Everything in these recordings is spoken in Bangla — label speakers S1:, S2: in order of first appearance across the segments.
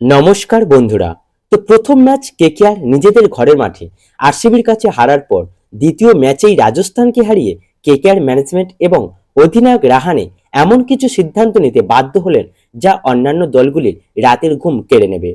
S1: নমস্কার বন্ধুরা। তো প্রথম ম্যাচ কেকেআর নিজেদের ঘরের মাঠে। আরসিবির কাছে হারার পর দ্বিতীয় ম্যাচেই রাজস্থানকে হারিয়ে কেকেআর ম্যানেজমেন্ট এবং অধিনায়ক রাহানে এমন কিছু সিদ্ধান্ত নিতে বাধ্য হলেন যা অন্যান্য দলগুলির রাতের ঘুম কেড়ে নেবে।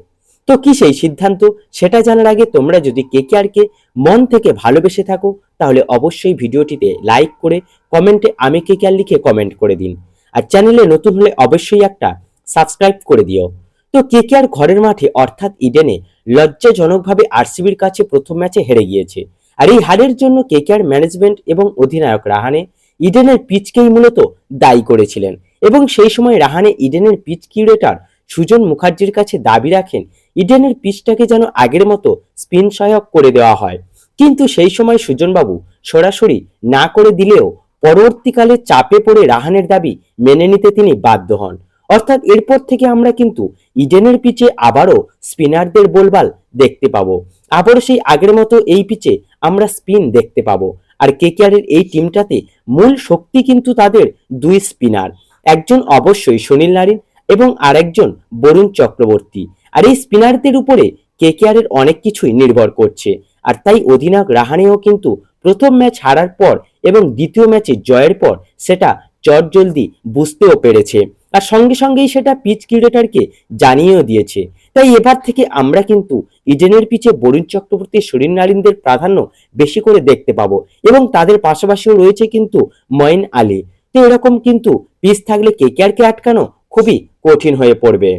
S1: তো কি সেই সিদ্ধান্ত? সেটা জানার আগে তোমরা যদি কেকেআরকে মন থেকে ভালোবেসে থাকো, তাহলে অবশ্যই ভিডিওটিতে লাইক করে কমেন্টে আমি কেকেআর লিখে কমেন্ট করে দিন। আর চ্যানেলে নতুন হলে অবশ্যই একটা সাবস্ক্রাইব করে দিও। তো কেকেআর ঘরের মাঠে অর্থাৎ ইডেনে লজ্জাজনকভাবে আরসিবির কাছে প্রথম ম্যাচে হেরে গিয়েছে। আর এই হারের জন্য কেকেআর ম্যানেজমেন্ট এবং অধিনায়ক রাহানে ইডেনের পিচকেই মূলত দায়ী করেছিলেন। এবং সেই সময় রাহানে ইডেনের পিচ কিউরেটার সুজন মুখার্জির কাছে দাবি রাখেন, ইডেনের পিচটাকে যেন আগের মতো স্পিন সহায়ক করে দেওয়া হয়। কিন্তু সেই সময় সুজনবাবু সরাসরি না করে দিলেও পরবর্তীকালে চাপে পড়ে রাহানের দাবি মেনে নিতে তিনি বাধ্য হন। অর্থাৎ এরপর থেকে আমরা কিন্তু ইডেনের পিচে আবারও স্পিনারদের বলবাল দেখতে পাবো। আবারও সেই আগের মতো এই পিচে আমরা স্পিন দেখতে পাবো। আর কেকেআরের এই টিমটাতে মূল শক্তি কিন্তু তাদের দুই স্পিনার। একজন অবশ্যই সুনীল নারিন এবং আরেকজন বরুণ চক্রবর্তী। আর এই স্পিনারদের উপরে কেকেআরের অনেক কিছুই নির্ভর করছে। আর তাই অধিনায়ক রাহানেও কিন্তু প্রথম ম্যাচ হারার পর এবং দ্বিতীয় ম্যাচে জয়ের পর সেটা চটজলদি বুঝতেও পেরেছে। আর সঙ্গে সঙ্গেই সেটা পিচ কিউরেটারকে জানিয়েও দিয়েছে। তাই এবার থেকে আমরা কিন্তু ইডেনের পিচে বরুণ চক্রবর্তী সরিন নারিনদের প্রাধান্য বেশি করে দেখতে পাবো এবং তাদের পাশাপাশিও রয়েছে কিন্তু মঈন আলী। তো এরকম কিন্তু পিচ থাকলে কেকেআরকে আটকানো খুবই কঠিন হয়ে পড়বে।